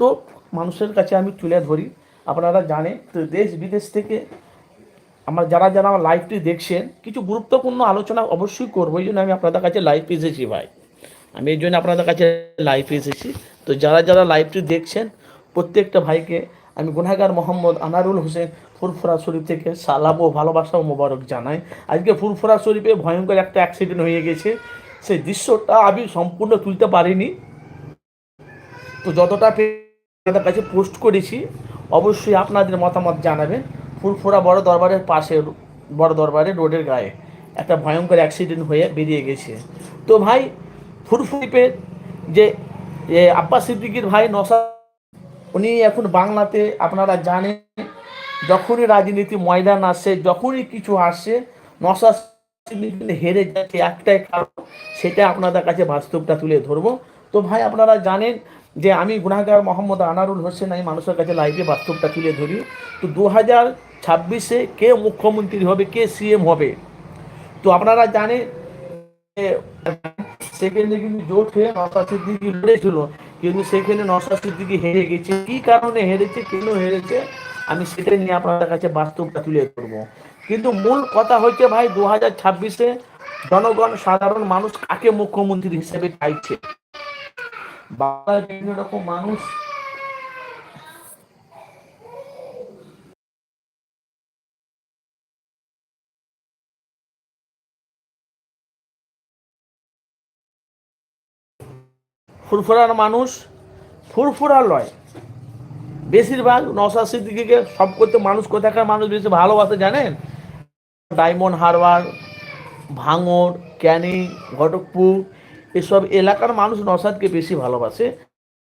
তো মানুষের কাছে আমি তুলে ধরি। আপনারা জানেন তো দেশ বিদেশ থেকে আমার যারা যারা আমার লাইভটি দেখছেন, কিছু গুরুত্বপূর্ণ আলোচনা অবশ্যই করব। এই জন্য আমি আপনাদের কাছে লাইভ এসেছি ভাই। আমি এই জন্য আপনাদের কাছে লাইভ এসেছি। তো যারা যারা লাইভটি দেখছেন, প্রত্যেকটা ভাইকে আমি গুনাগার মোহাম্মদ আনারুল হোসেন ফুরফুরা শরীফ থেকে সালাম ও ভালোবাসা ও মোবারক জানাই। আজকে ফুরফুরা শরীফে ভয়ঙ্কর একটা অ্যাক্সিডেন্ট হয়ে গেছে। সেই দৃশ্যটা আমি সম্পূর্ণ তুলতে পারিনি। তো যতটা আপনাদের কাছে পোস্ট করেছি, অবশ্যই আপনাদের মতামত জানাবেন। ফুরফুরা বড় দরবারের পাশে, বড় দরবারের রোডের গায়ে একটা ভয়ঙ্কর অ্যাক্সিডেন্ট হয়ে বেরিয়ে গেছে। তো ভাই ফুরফুরিপের যে আব্বাস সিদ্দিকির ভাই নসা, উনি এখন বাংলাতে, আপনারা জানেন, যখনই রাজনীতি ময়দান আসে, যখনই কিছু আসে, নসা হেরে যাচ্ছে একটাই কারণ, সেটা আপনাদের কাছে বাস্তবটা তুলে ধরবো। তো ভাই, আপনারা জানেন যে আমি গুনাগার মোহাম্মদ আনারুল হোসেন, আমি মানুষের কাছে লাইভে বাস্তবটা তুলে ধরি। তো দু হাজার ছাব্বিশে কে মুখ্যমন্ত্রী হবে, কে সিএম হবে? তো আপনারা জানেন সেখানে কিন্তু জোট হয়ে নশা সিদ্দিকি লড়েছিল, কিন্তু সেখানে নশা সিদ্দিকি হেরে গেছে। কি কারণে হেরেছে, কেন হেরেছে, আমি সেটা নিয়ে আপনাদের কাছে বাস্তবটা তুলে ধরবো। কিন্তু মূল কথা হচ্ছে ভাই, দু হাজার ছাব্বিশে জনগণ সাধারণ মানুষ কাকে মুখ্যমন্ত্রী হিসেবে চাইছে? বাংলার বিভিন্ন রকম মানুষ ফুরফুরার মানুষ, ফুরফুরা লয়। বেশিরভাগ নশা সিদ্দিকিকে সব করতে মানুষ কোথাকার মানুষ বেশি ভালোবাসে জানেন? ডায়মন্ড হারবার ভাঙর ক্যানিং, ঘটকপুর এসব এলাকার মানুষ নসাদকে বেশি ভালোবাসে।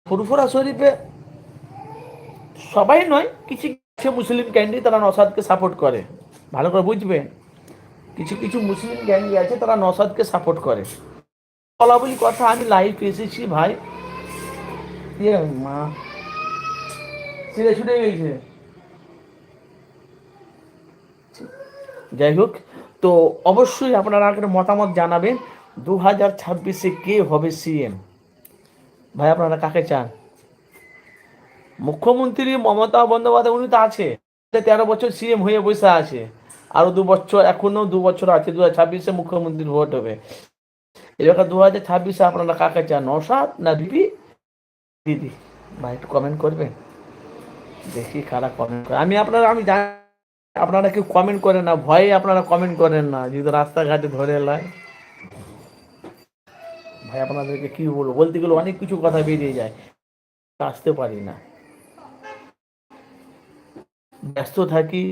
ফুরফুরা শরীফে সবাই নয়, কিছু কিছু মুসলিম ক্যান্ডি তারা নসাদকে সাপোর্ট করে। ভালো করে বুঝবেন কিছু কিছু মুসলিম গ্যাঙ্গি আছে তারা নসাদকে সাপোর্ট করে। বলা বলি কথা, আমি লাইভ এসেছি ভাই। ইয়ে মা ছিঁড়ে ছুটে গেছে। যাই হোক, তো অবশ্যই আপনারা একটা মতামত জানাবেন। দু হাজার ছাব্বিশে কে হবে সিএম ভাই, আপনারা কাকে চান? মুখ্যমন্ত্রী মমতা বন্দ্যোপাধ্যায়, উনি তো আছে। তেরো বছর সিএম হয়ে বসে আছে। আরও দু বছর, এখনও দু বছর আছে দু হাজার ছাব্বিশে মুখ্যমন্ত্রীর ভোট হবে। এবার দু হাজার ছাব্বিশে আপনারা কাকে চান নসাদ না বিপি? দিদি, ভাই, একটু কমেন্ট করবেন? দেখি কারা কমেন্ট করে। আমি আপনারা, আমি জানি, আপনারা কেউ কমেন্ট করেন না, ভয়ে আপনারা কমেন্ট করেন না, যদি রাস্তাঘাটে ধরে এলায় ভাই, আপনাদেরকে কি বলব? বলতে গেলে অনেক কিছু কথা বেরিয়ে যায়। আসতে পারি না। ব্যস্ত থাকি।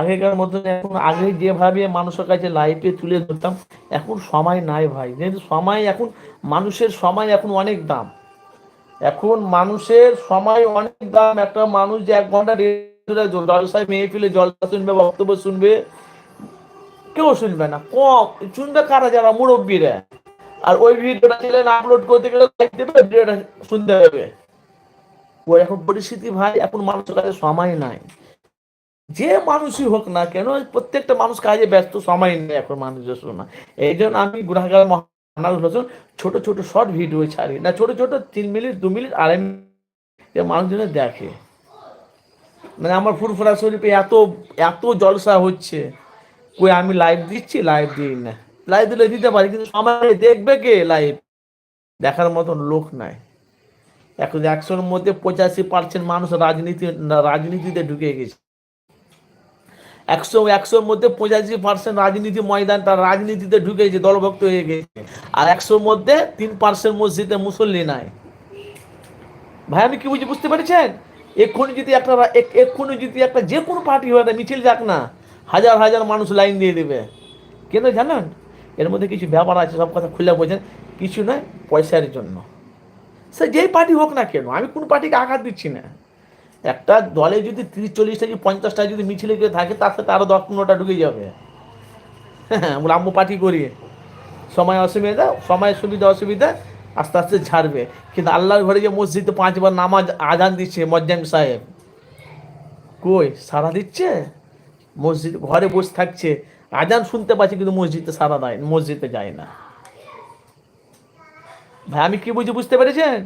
আগেকার মতন এখন আগে যেভাবে মানুষের কাছে লাইফে তুলে ধরতাম, এখন সময় নাই ভাই। যেহেতু সময় এখন, মানুষের সময় এখন অনেক দাম। এখন মানুষের সময় অনেক দাম। একটা মানুষ যে এক ঘণ্টা জলসায় মেয়ে ফেলে জলসা শুনবে, বক্তব্য শুনবে, কেউ শুনবে না। কম শুনবে কারা যারা? মুরব্বীরা। আর ওই ভিডিওটা চ্যানেল আপলোড করতে গেলে লাইক দেবে, ভিডিওটা শুনতে হবে। ও এখন পরিস্থিতি ভাই, এখন মানুষের কাছে সময় নাই। যে মানুষই হোক না কেন প্রত্যেকটা মানুষ কাজে ব্যস্ত, সময় নেই এখন মানুষের শোনা এই জন্য আমি গুণাগার মহানাল হোসেন ছোট ছোট শর্ট ভিডিও ছাড়ি। না, ছোট ছোট, তিন মিনিট, দু মিনিট, আড়াই মিনিট মানুষজনে দেখে। মানে আমার ফুরফুরা শরীফে এত এত জলসা হচ্ছে। কই আমি লাইভ দিচ্ছি? লাইভ দিই না। লাইভ দিলে দিতে পারি, কিন্তু সময় দেখবে কে লাইভ দেখার মতন লোক নাই। এখন একশোর মধ্যে পঁচাশি পার্সেন্ট মানুষ রাজনীতি, রাজনীতিতে ঢুকে গেছে। একশো, একশোর মধ্যে পঁচাশি পার্সেন্ট রাজনীতি ময়দান, তার রাজনীতিতে ঢুকেছে দলভক্ত হয়ে গেছে। আর একশোর মধ্যে তিন পার্সেন্ট মসজিদে মুসল্লি নাই। ভাই আমি কি বুঝি, বুঝতে পেরেছেন? এক্ষুনি যদি একটা এক্ষুনি যদি একটা যে কোনো পার্টি হয় মিছিল যাক না, হাজার হাজার মানুষ লাইন দিয়ে দেবে। কেন জানেন? এর মধ্যে কিছু ব্যাপার আছে, সব কথা খুলে বোঝেন কিছু নয়, পয়সার জন্য। সে যেই পার্টি হোক না কেন, আমি কোন পার্টিকে আঘাত দিচ্ছি না। একটা দলে যদি তিরিশ চল্লিশটা কি পঞ্চাশটা যদি মিছিলে কেউ থাকে, তার সাথে আরও দশ পনেরোটা ঢুকে যাবে। হ্যাঁ বলে আম্মু পার্টি করি। সময় অসুবিধা, সময় সুবিধা, অসুবিধা, আস্তে আস্তে ছাড়বে কিন্তু আল্লাহর ঘরে যে মসজিদে পাঁচবার নামাজ আজান দিচ্ছে মজ্জাম সাহেব, কই সারা দিচ্ছে? মসজিদ ঘরে বসে থাকছে। আজান শুনতে পাচ্ছি, কিন্তু মসজিদে সারা দেয় মসজিদে যায় না। ভাই, আমি কি বুঝি, বুঝতে পেরেছেন?